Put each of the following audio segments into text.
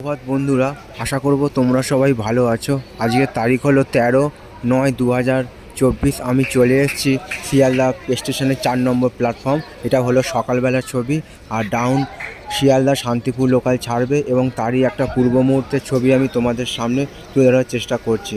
সুপ্রভাত বন্ধুরা। আশা করব তোমরা সবাই ভালো আছো। আজকের তারিখ হলো তেরো নয় দু হাজার চব্বিশ। আমি চলে এসেছি শিয়ালদা স্টেশনের চার নম্বর প্ল্যাটফর্ম এটা হলো সকালবেলার ছবি। আর ডাউন শিয়ালদা শান্তিপুর লোকাল ছাড়বে এবং তারই একটা পূর্ব মুহূর্তের ছবি আমি তোমাদের সামনে তুলে ধরার চেষ্টা করছি।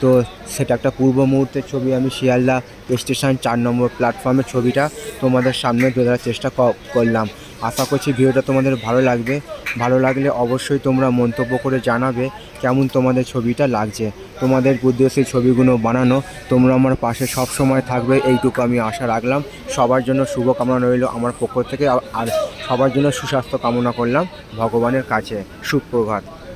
তো সেটা একটা পূর্ব মুহূর্তের ছবি। আমি শিয়ালদা স্টেশন চার নম্বর প্ল্যাটফর্মের ছবিটা তোমাদের সামনে ধরার চেষ্টা করলাম। আশা করছি ভিডিওটা তোমাদের ভালো লাগবে। ভালো লাগলে অবশ্যই তোমরা মন্তব্য করে জানাবে কেমন তোমাদের ছবিটা লাগছে। তোমাদের উদ্দেশ্যে ছবিগুলো বানানো, তোমরা আমার পাশে সব সময় থাকবে, এইটুকু আমি আশা রাখলাম। সবার জন্য শুভ কামনা রইল আমার পক্ষ থেকে। আর সবার জন্য সুস্বাস্থ্য কামনা করলাম ভগবানের কাছে। সুপ্রভাত।